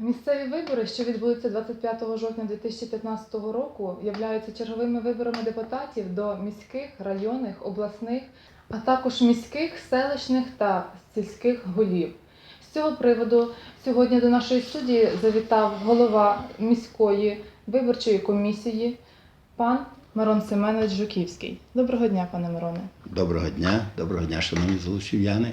Місцеві вибори, що відбудуться 25 жовтня 2015 року, являються черговими виборами депутатів до міських, районних, обласних, а також міських, селищних та сільських голів. З цього приводу сьогодні до нашої студії завітав голова міської виборчої комісії пан Мирон Семенович Жуківський. Доброго дня, пане Мироне. Доброго дня, доброго дня, шановні золочів'яни.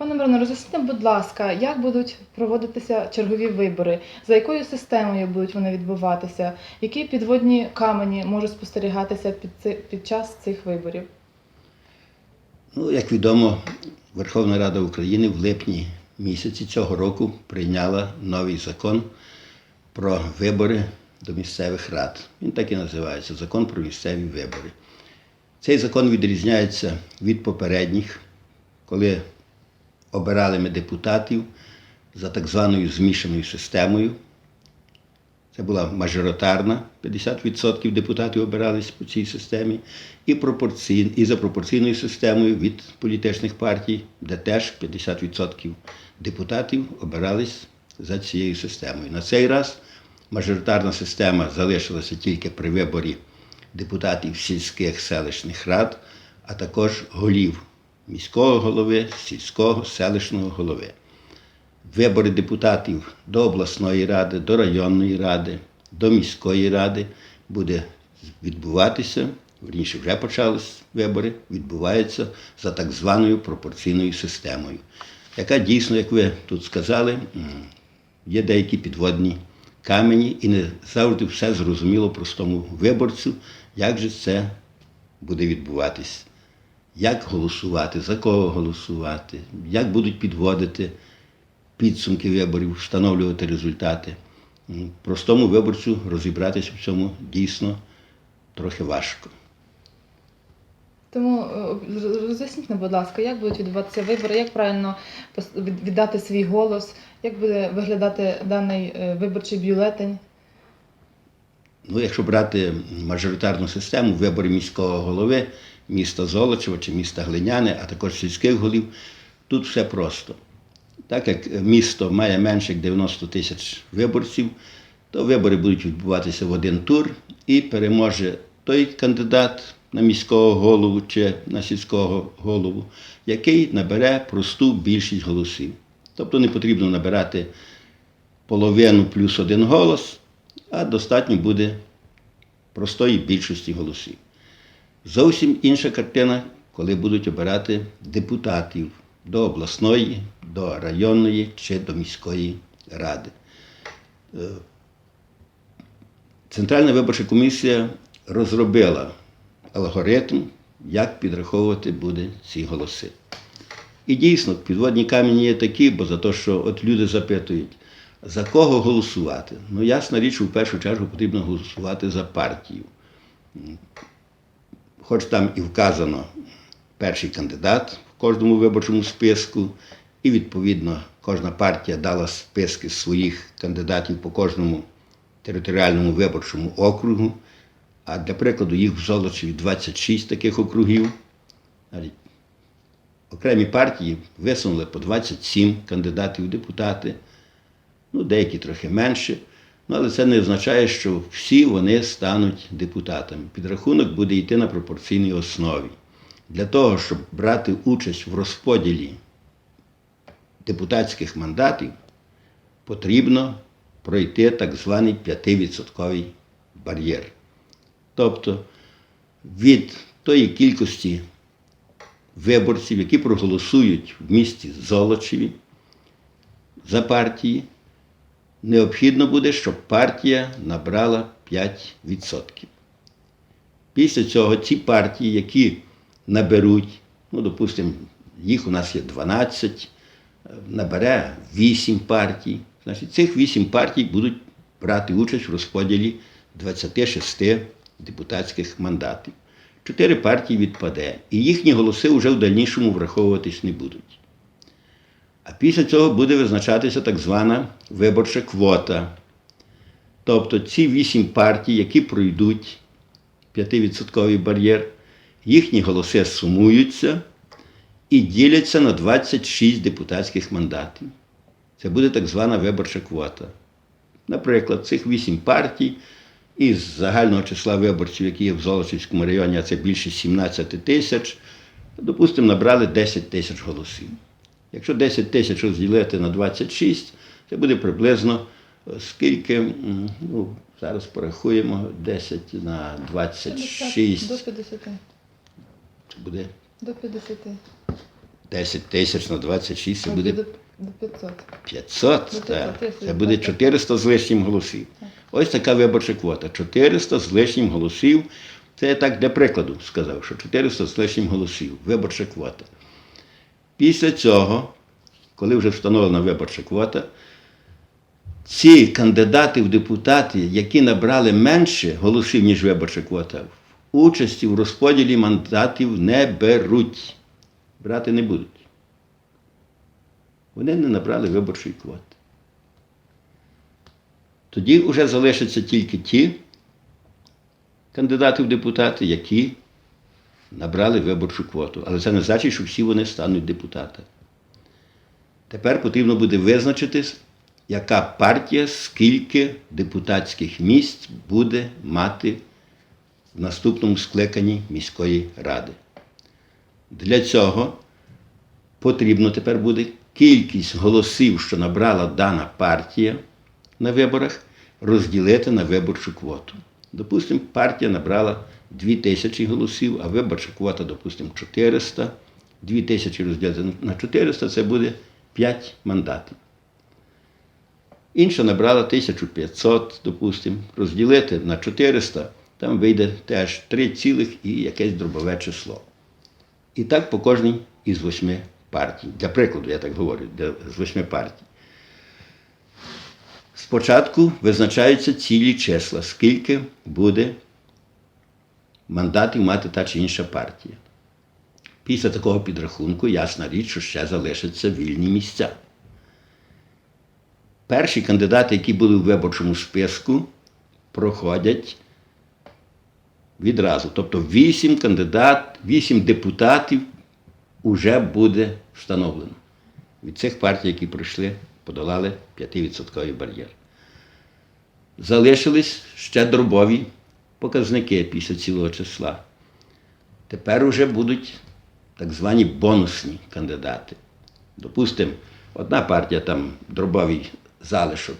Пане Мироне, роз'ясніть, будь ласка, як будуть проводитися чергові вибори, за якою системою будуть вони відбуватися, які підводні камені можуть спостерігатися під, ци- під час цих виборів? Ну, як відомо, Верховна Рада України в липні місяці цього року прийняла новий закон про вибори до місцевих рад. Він так і називається Закон про місцеві вибори. Цей закон відрізняється від попередніх, коли обирали ми депутатів за так званою змішаною системою. Це була мажоритарна, 50% депутатів обирались по цій системі, і, і за пропорційною системою від політичних партій, де теж 50% депутатів обирались за цією системою. На цей раз мажоритарна система залишилася тільки при виборі депутатів сільських селищних рад, а також голів міського голови, сільського селищного голови вибори депутатів до обласної ради, до районної ради, до міської ради буде відбуватися, вірніше вже почались вибори, відбуваються за так званою пропорційною системою, яка дійсно, як ви тут сказали, є деякі підводні камені, і не завжди все зрозуміло простому виборцю, як же це буде відбуватись. Як голосувати, за кого голосувати, як будуть підводити підсумки виборів, встановлювати результати. Простому виборцю розібратися в цьому дійсно трохи важко. Тому е, роз'ясніть, будь ласка, як будуть відбуватися вибори, як правильно віддати свій голос, як буде виглядати даний е, виборчий бюлетень. Ну, якщо брати мажоритарну систему вибори міського голови, міста Золочева чи міста Глиняне, а також сільських голів, тут все просто. Так як місто має менше як 90 тисяч виборців, то вибори будуть відбуватися в один тур і переможе той кандидат на міського голову чи на сільського голову, який набере просту більшість голосів. Тобто не потрібно набирати половину плюс один голос, а достатньо буде простої більшості голосів. Зовсім інша картина, коли будуть обирати депутатів до обласної, до районної чи до міської ради. Е, Центральна виборча комісія розробила алгоритм, як підраховувати буде ці голоси. І дійсно, підводні камені є такі, бо за те, що от люди запитують, за кого голосувати. Ну, ясна річ, в першу чергу потрібно голосувати за партію. Хоч там і вказано перший кандидат в кожному виборчому списку, і відповідно кожна партія дала списки своїх кандидатів по кожному територіальному виборчому округу. А для прикладу, їх в Золочеві 26 таких округів. Окремі партії висунули по 27 кандидатів в депутати, ну, деякі трохи менше. Ну, але це не означає, що всі вони стануть депутатами. Підрахунок буде йти на пропорційній основі. Для того, щоб брати участь в розподілі депутатських мандатів, потрібно пройти так званий 5% бар'єр. Тобто від тої кількості виборців, які проголосують в місті Золочеві за партії, необхідно буде, щоб партія набрала 5%. Після цього ці партії, які наберуть, ну, допустимо, їх у нас є 12, е, набере 8 партій. Значить, цих 8 партій будуть брати участь в розподілі 26 депутатських мандатів. Чотири партії відпаде, і їхні голоси вже в дальнішому враховуватись не будуть. А після цього буде визначатися так звана виборча квота. Тобто ці вісім партій, які пройдуть 5% бар'єр, їхні голоси сумуються і діляться на 26 депутатських мандатів. Це буде так звана виборча квота. Наприклад, цих вісім партій із загального числа виборців, які є в Золочівському районі, а це більше 17 тисяч, допустимо, набрали 10 тисяч голосів. Якщо 10 тисяч розділити на 26, це буде приблизно е, скільки, ну, зараз порахуємо, 10 на 26, До 50. це буде До 50. 10 тисяч на 26, це буде До, до 500. 500, До так. 500, Це буде 400 з лишнім голосів. Ось така виборча квота. 400 з лишнім голосів. Це я так для прикладу сказав, що 400 з лишнім голосів. Виборча квота. Після цього, коли вже встановлена виборча квота, ці кандидати в депутати, які набрали менше голосів, ніж виборча квота, участі в розподілі мандатів не беруть. Брати не будуть. Вони не набрали виборчої квоти. Тоді вже залишаться тільки ті кандидати в депутати, які набрали виборчу квоту. Але це не значить, що всі вони стануть депутатами. Тепер потрібно буде визначити, яка партія скільки депутатських місць буде мати в наступному скликанні міської ради. Для цього потрібно тепер буде кількість голосів, що набрала дана партія на виборах, розділити на виборчу квоту. Допустимо, партія набрала 2 тисячі голосів, а виборча квота, допустимо, 400. 2 тисячі розділити на 400 це буде 5 мандатів. Інша набрала 1500, допустимо, розділити на 400, там вийде теж 3 цілих і якесь дробове число. І так по кожній із восьми партій. Для прикладу, я так говорю, для, з восьми партій. Спочатку визначаються цілі числа, скільки буде мандатів мати та чи інша партія. Після такого підрахунку, ясна річ, що ще залишаться вільні місця. Перші кандидати, які були в виборчому списку, проходять відразу. Тобто вісім кандидат, вісім депутатів вже буде встановлено. Від цих партій, які пройшли, подолали 5% бар'єр. Залишились ще дробові показники після цілого числа. Тепер вже будуть так звані бонусні кандидати. Допустимо, одна партія там дробовий залишок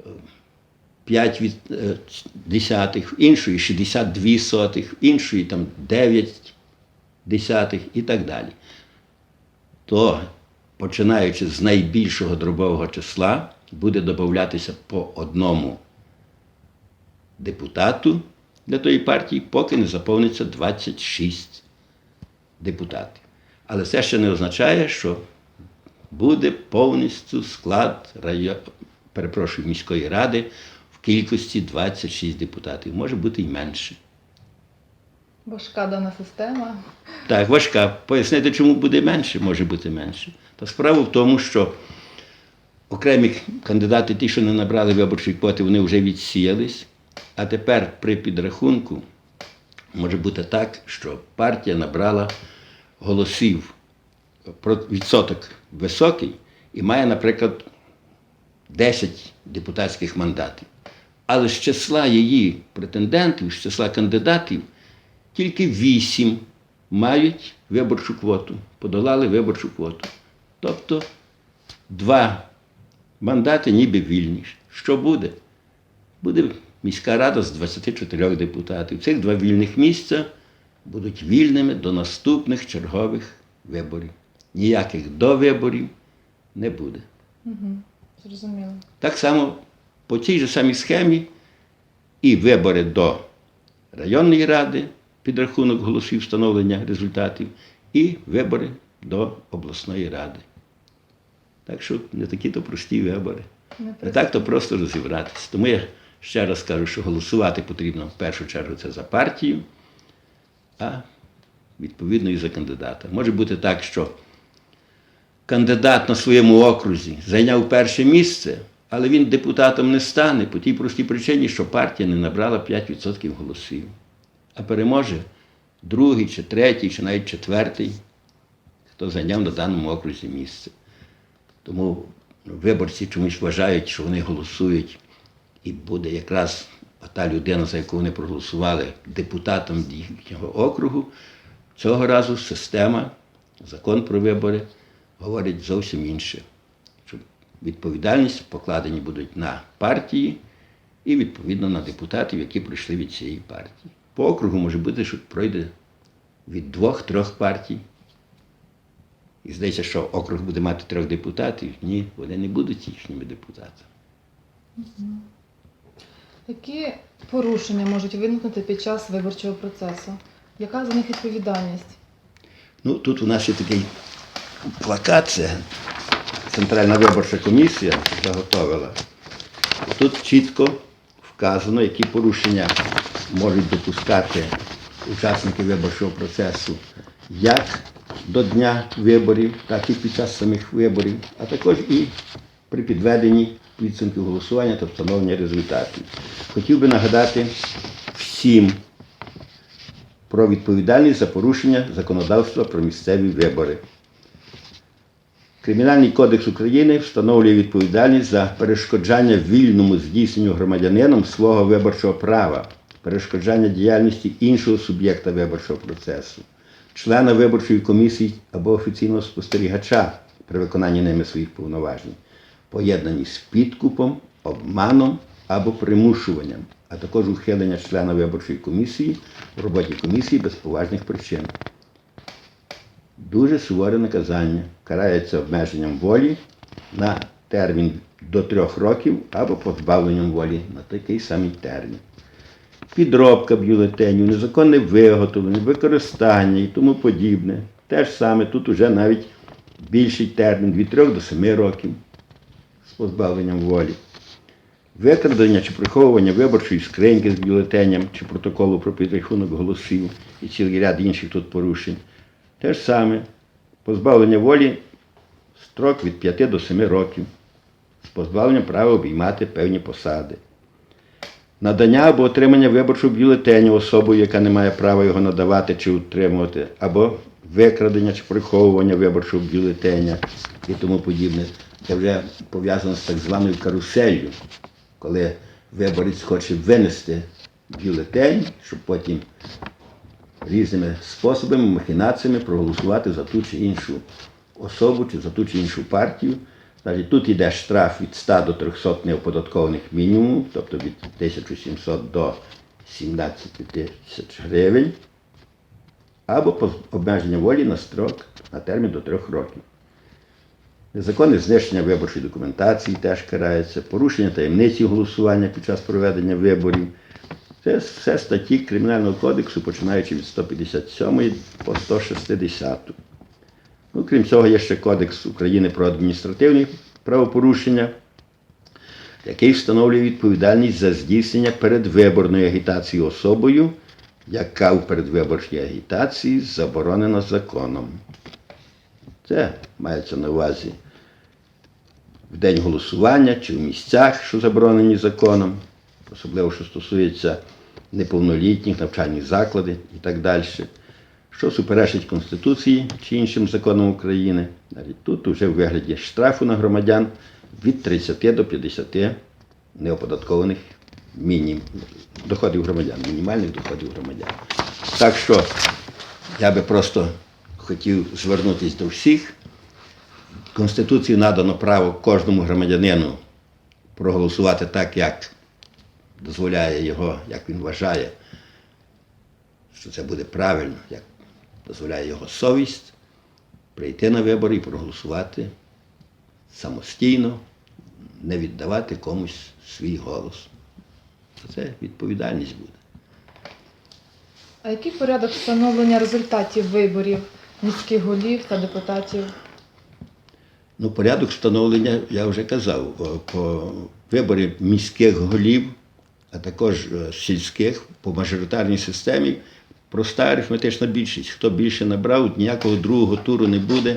е, 5 від, е, десятих, іншої 62 сотих, іншої там 9 десятих і так далі. То, починаючи з найбільшого дробового числа, буде додатися по одному депутату для тої партії, поки не заповниться 26 депутатів. Але це ще не означає, що буде повністю склад район, перепрошую, міської ради в кількості 26 депутатів. Може бути і менше. Важка дана система. Так, важка. Пояснити, чому буде менше, може бути менше. Та справа в тому, що окремі кандидати, ті, що не набрали виборчої квоти, вони вже відсіялись. А тепер при підрахунку може бути так, що партія набрала голосів відсоток високий і має, наприклад, 10 депутатських мандатів. Але з числа її претендентів, з числа кандидатів, тільки 8 мають виборчу квоту, подолали виборчу квоту. Тобто два мандати ніби вільні. Що буде? Буде міська рада з 24 депутатів. Цих два вільних місця будуть вільними до наступних чергових виборів. Ніяких довиборів не буде. Угу. Зрозуміло. Так само по тій же самій схемі і вибори до районної ради, підрахунок голосів встановлення результатів, і вибори до обласної ради. Так що не такі то прості вибори. Не Не так то просто розібратися. Тому я ще раз кажу, що голосувати потрібно в першу чергу це за партію, а відповідно і за кандидата. Може бути так, що кандидат на своєму окрузі зайняв перше місце, але він депутатом не стане по тій простій причині, що партія не набрала 5% голосів. А переможе другий, чи третій, чи навіть четвертий, хто зайняв на даному окрузі місце. Тому виборці чомусь вважають, що вони голосують, і буде якраз та людина, за яку вони проголосували, депутатом їхнього округу. Цього разу система, закон про вибори говорить зовсім інше. Що відповідальність покладені будуть на партії і відповідно на депутатів, які прийшли від цієї партії. По округу може бути, що пройде від двох-трьох партій. І здається, що округ буде мати трьох депутатів. Ні, вони не будуть їхніми депутатами. Які порушення можуть виникнути під час виборчого процесу? Яка за них відповідальність? Ну, тут у нас є такий плакат, це Центральна виборча комісія заготовила. Тут чітко вказано, які порушення можуть допускати учасники виборчого процесу як до дня виборів, так і під час самих виборів, а також і при підведенні підсумків голосування та встановлення результатів. Хотів би нагадати всім про відповідальність за порушення законодавства про місцеві вибори. Кримінальний кодекс України встановлює відповідальність за перешкоджання вільному здійсненню громадянином свого виборчого права, перешкоджання діяльності іншого суб'єкта виборчого процесу, члена виборчої комісії або офіційного спостерігача при виконанні ними своїх повноважень, поєднані з підкупом, обманом або примушуванням, а також ухилення члена виборчої комісії в роботі комісії без поважних причин. Дуже суворе наказання карається обмеженням волі на термін до трьох років або позбавленням волі на такий самий термін. Підробка бюлетенів, незаконне виготовлення, використання і тому подібне. Те ж саме тут уже навіть більший термін від 3 до 7 років з позбавленням волі. Викрадення чи приховування виборчої скриньки з бюлетенем чи протоколу про підрахунок голосів і цілий ряд інших тут порушень. Те ж саме позбавлення волі строк від 5 до 7 років з позбавленням права обіймати певні посади. Надання або отримання виборчого бюлетеню особою, яка не має права його надавати чи утримувати, або викрадення чи приховування виборчого бюлетеня і тому подібне. Це вже пов'язано з так званою каруселью, коли виборець хоче винести бюлетень, щоб потім різними способами, махінаціями проголосувати за ту чи іншу особу чи за ту чи іншу партію. Значить, тут йде штраф від 100 до 300 неоподаткованих мінімумів, тобто від 1700 до 17 тисяч гривень, або обмеження волі на строк на термін до трьох років. Незаконне знищення виборчої документації теж карається, порушення таємниці голосування під час проведення виборів. Це все статті Кримінального кодексу, починаючи від 157 по 160. Ну, крім цього, є ще Кодекс України про адміністративні правопорушення, який встановлює відповідальність за здійснення передвиборної агітації особою, яка у передвиборчій агітації заборонена законом. Це мається на увазі в день голосування чи в місцях, що заборонені законом, особливо що стосується неповнолітніх, навчальних закладів і так далі, що суперечить Конституції чи іншим законам України. Навіть Тут вже в вигляді штрафу на громадян від 30 до 50 неоподаткованих мінім... доходів громадян, мінімальних доходів громадян. Так що я би просто хотів звернутися до всіх. Конституцію надано право кожному громадянину проголосувати так, як дозволяє його, як він вважає, що це буде правильно, як дозволяє його совість, прийти на вибори і проголосувати самостійно, не віддавати комусь свій голос. Це відповідальність буде. А який порядок встановлення результатів виборів міських голів та депутатів? Ну, порядок встановлення, я вже казав, по виборі міських голів, а також е, сільських по мажоритарній системі. Проста арифметична більшість. Хто більше набрав, ніякого другого туру не буде.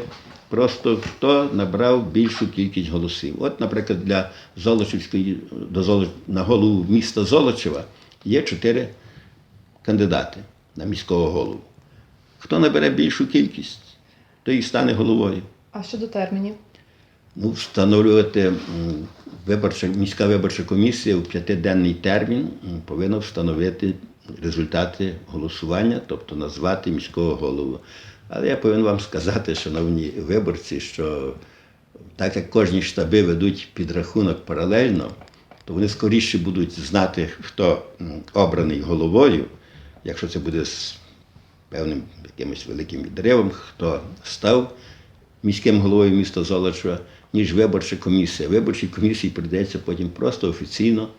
Просто хто набрав більшу кількість голосів. От, наприклад, для Золочівської до Золоч... на голову міста Золочева є чотири кандидати на міського голову. Хто набере більшу кількість, той і стане головою. А щодо термінів? Ну, встановлювати виборча, міська виборча комісія у п'ятиденний термін повинна встановити результати голосування, тобто назвати міського голову. Але я повинен вам сказати, шановні виборці, що так як кожні штаби ведуть підрахунок паралельно, то вони скоріше будуть знати, хто обраний головою, якщо це буде з певним якимось великим відривом, хто став міським головою міста Золочева, ніж виборча комісія. Виборчій комісії прийдеться потім просто офіційно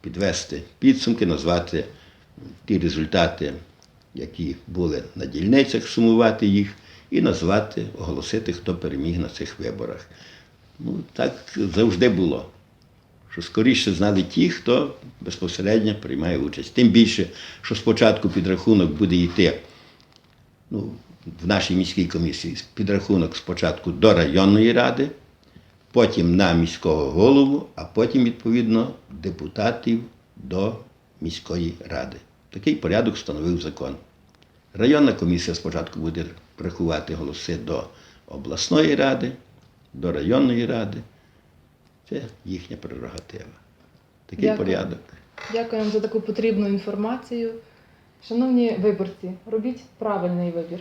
підвести підсумки, назвати ті результати, які були на дільницях, сумувати їх і назвати, оголосити, хто переміг на цих виборах. Ну, так завжди було. Що скоріше знали ті, хто безпосередньо приймає участь. Тим більше, що спочатку підрахунок буде йти ну, в нашій міській комісії підрахунок спочатку до районної ради, потім на міського голову, а потім, відповідно, депутатів до міської ради. Такий порядок встановив закон. Районна комісія спочатку буде рахувати голоси до обласної ради, до районної ради. Це їхня прерогатива. Такий Дякую. порядок. Дякую вам за таку потрібну інформацію. Шановні виборці, робіть правильний вибір.